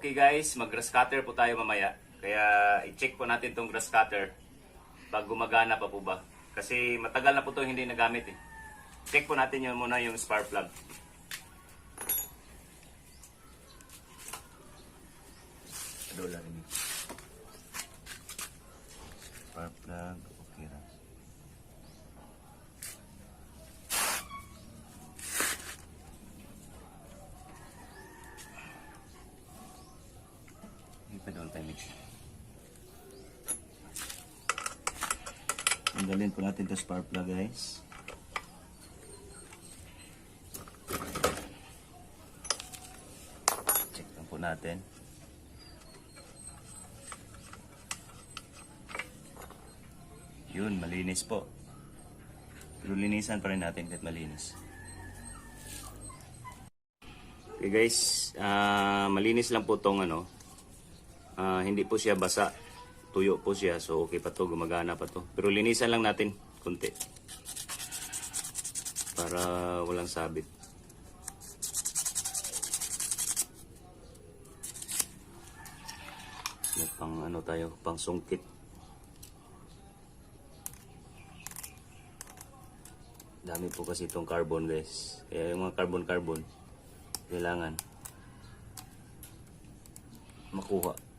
Okay guys, mag-grass cutter po tayo mamaya. Kaya i-check po natin tong grass cutter pag gumagana pa po ba. Kasi matagal na po to hindi nagamit eh. Check po natin yun muna yung spark plug. Dola ini. Spark plug, okay ra. Mix. Tanggalin po natin ito spark plug guys. Check lang po natin. Yun, malinis po. Pero linisan pa rin natin kahit malinis. Okay guys, ah, malinis lang po tong ano. Ah, hindi po siya basa. Tuyo po siya, so okay pa to, gumagana pa to. Pero linisan lang natin konti. Para walang sabit. May pang ano tayo, pang sungkit. Dami po kasi itong carbon guys. Kaya yung mga carbon-carbon, kailangan makuha.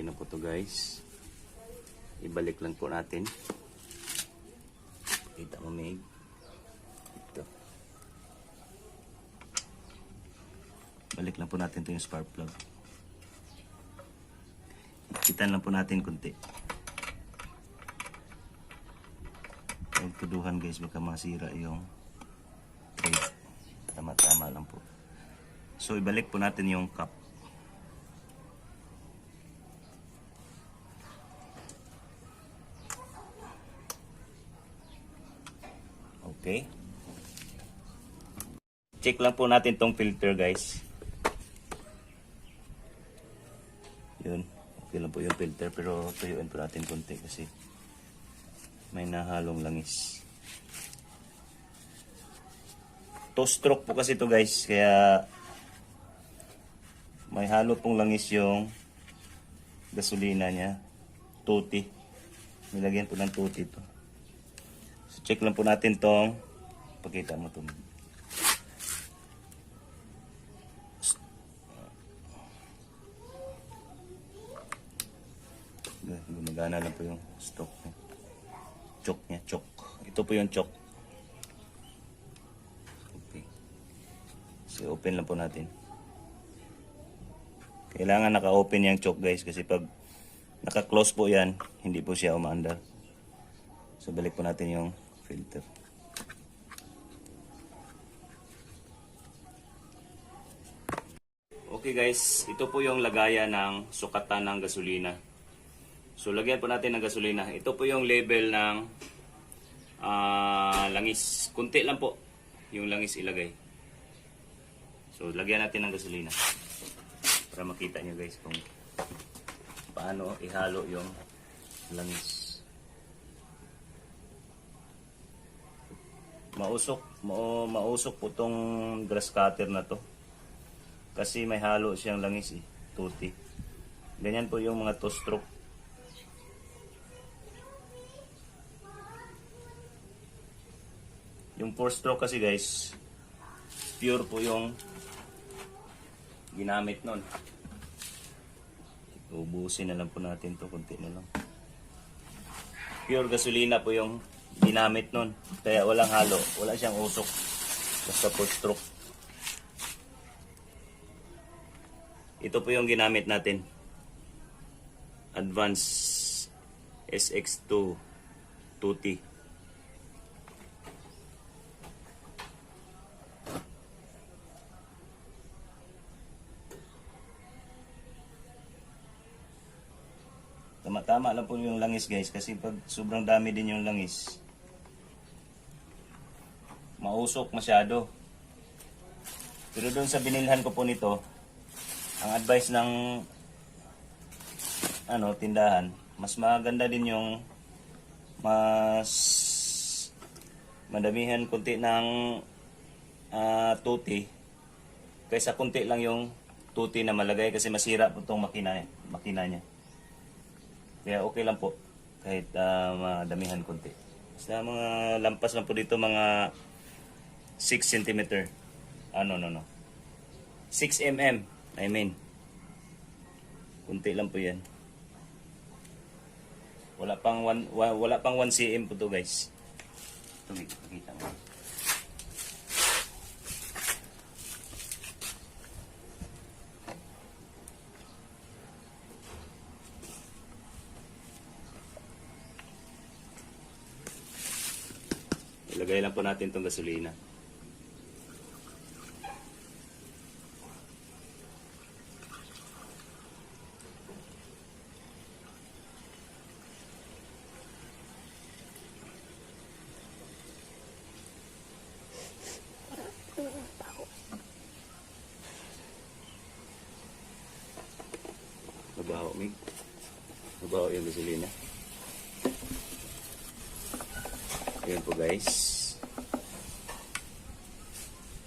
Okay na po to guys. Ibalik lang po natin. Kita mo Meg. Ito. Balik lang po natin to yung spark plug. Ikitan lang po natin kunti. Huwag tuduhan guys, baka masira yung thread. Tama-tama lang po. So ibalik po natin yung cup. Okay. Check lang po natin tong filter guys. Yun. Okay lang po yung filter pero tuyuin po natin konti kasi may nahalong langis. Two stroke po kasi to guys kaya may halo pong langis yung gasolina niya. Tuti. Nilagyan po ng tuti to. So, check lang po natin tong pakita mo to. Gumagana lang po yung stock niya. Choke niya, choke. Ito po yung choke. Okay. So, open lang po natin. Kailangan naka-open yung choke guys kasi pag naka-close po yan, hindi po siya umaandar. So balik po natin yung filter. Okay guys, ito po yung lagayan ng sukatan ng gasolina. So lagyan po natin ng gasolina. Ito po yung label ng ah, langis. Kunti lang po yung langis ilagay. So lagyan natin ng gasolina. Para makita nyo guys kung paano ihalo yung langis. Mausok, mau, mausok po tong grass cutter na to. Kasi may halo siyang langis eh, tuti. Ganyan po yung mga two stroke. Yung four stroke kasi guys, pure po yung ginamit nun. Ubusin na lang po natin to kunti na lang. Pure gasolina po yung ginamit nun. Kaya walang halo, wala siyang usok. Basta full stroke. Ito po yung ginamit natin. Advance SX2 2T. Tama-tama lang po yung langis guys kasi pag sobrang dami din yung langis, mausok masyado. Pero doon sa binilhan ko po nito, ang advice ng ano tindahan, mas maganda din yung mas madamihan kunti ng ah, tuti kaysa kunti lang yung tuti na malagay kasi masira po itong makina, makina niya. Kaya okay lang po kahit ah, madamihan kunti. Basta mga lampas lang po dito mga 6 cm. Ano no no. 6 mm. I mean. Kunti lang po 'yan. Wala pang 1 wala pang 1 cm po to guys. Ito may pakita mo. Ilagay lang po natin itong gasolina. Mabaho, Mig. Mabaho yung gasolina. Ayan po guys.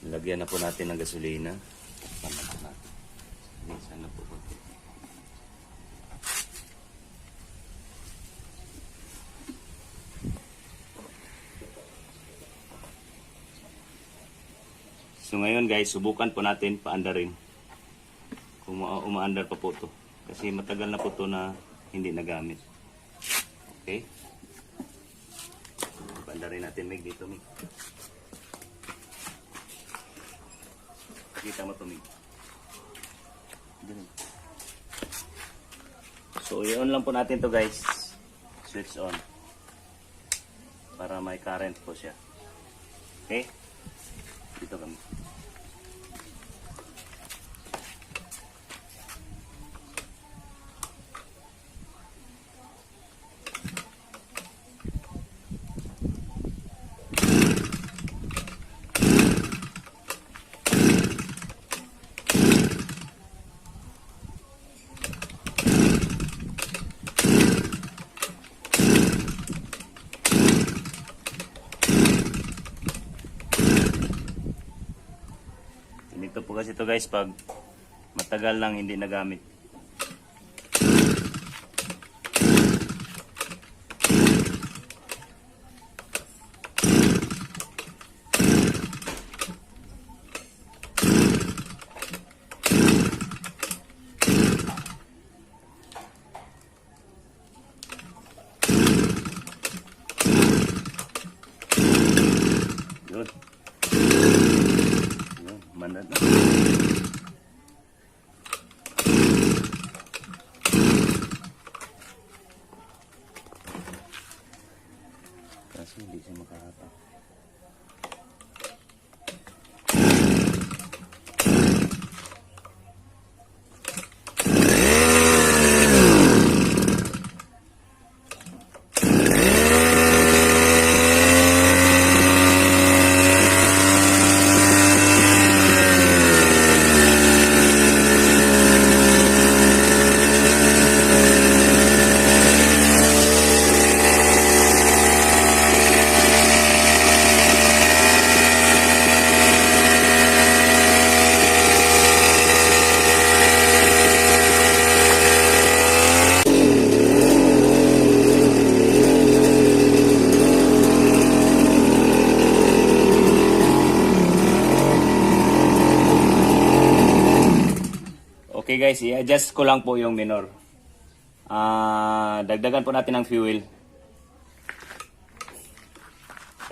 Lagyan na po natin ng gasolina. Minsan na po konti. So ngayon guys, subukan po natin paandarin. Kung ma- umaandar pa po to. Kasi matagal na po to na hindi nagamit. Okay? Bandarin natin Mig dito Mig. Kita mo to Mig. Ganun. So i-on lang po natin to guys. Switch on. Para may current po siya. Okay? Dito kami. Ganito po kasi ito guys pag matagal lang hindi nagamit. Yun. Yun, manat na. Kasi hindi siya makahatak. Okay guys, i-adjust ko lang po yung minor. Ah, dagdagan po natin ng fuel.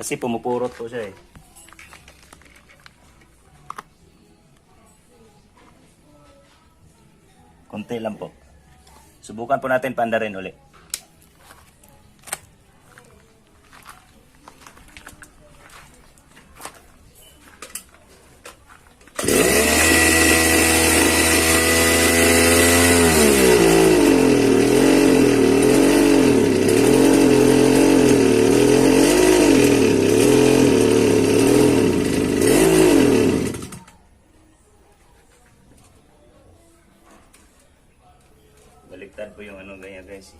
Kasi pumupurot po siya eh. Konti lang po. Subukan po natin pandarin uli. Baliktad po yung ano ganyan guys.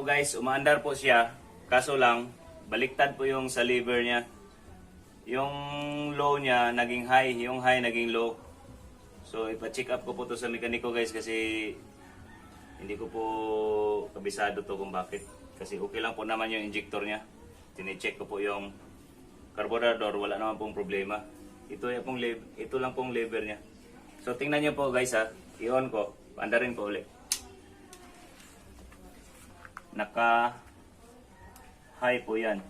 Po guys, umaandar po siya. Kaso lang, baliktad po yung sa liver niya. Yung low niya naging high, yung high naging low. So ipa-check up ko po to sa mekaniko guys kasi hindi ko po kabisado to kung bakit. Kasi okay lang po naman yung injector niya. Tine-check ko po yung carburetor, wala naman pong problema. Ito, pong ito lang pong lever niya. So tingnan niyo po guys ha, i-on ko, andarin ko ulit. Naka high po yan.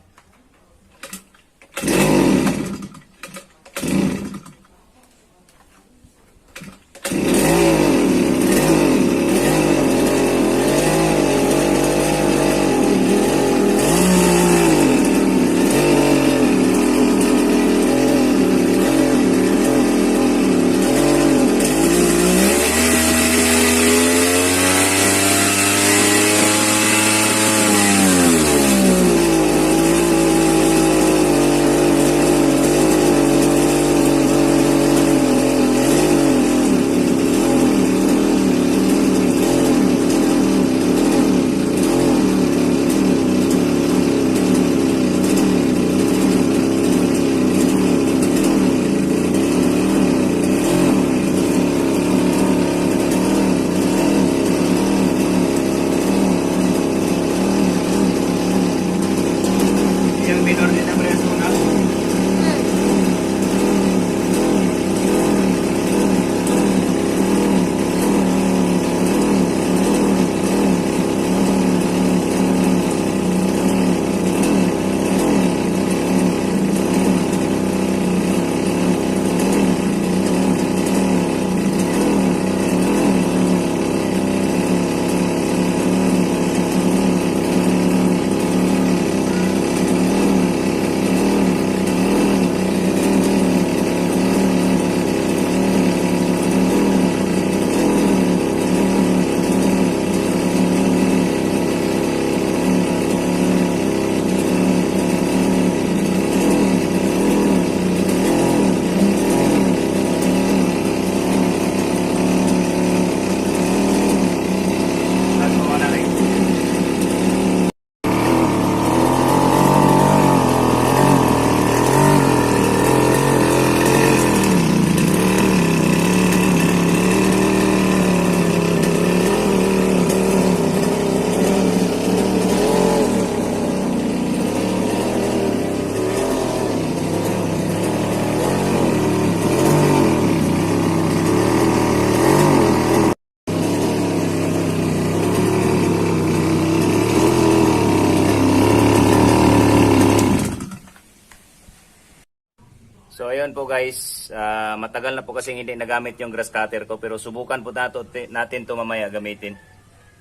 Ayun po guys, Ah, matagal na po kasi hindi nagamit yung grass cutter ko pero subukan po nato, natin to mamaya gamitin.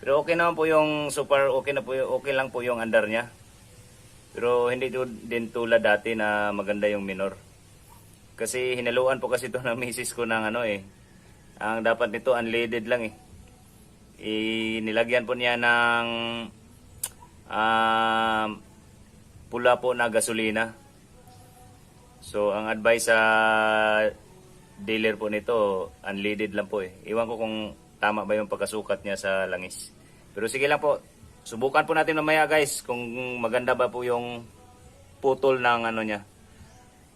Pero okay naman po yung super okay na po okay lang po yung andar niya. Pero hindi to, din tulad dati na maganda yung minor. Kasi hinaluan po kasi to ng misis ko ng ano eh. Ang dapat nito unleaded lang eh. Inilagyan po niya ng um, pula po na gasolina. So, ang advice sa dealer po nito, unleaded lang po eh. Iwan ko kung tama ba yung pagkasukat niya sa langis. Pero sige lang po, subukan po natin mamaya guys kung maganda ba po yung putol ng ano niya.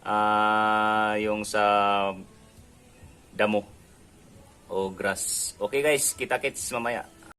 Ah, yung sa damo o grass. Okay guys, kita-kits mamaya.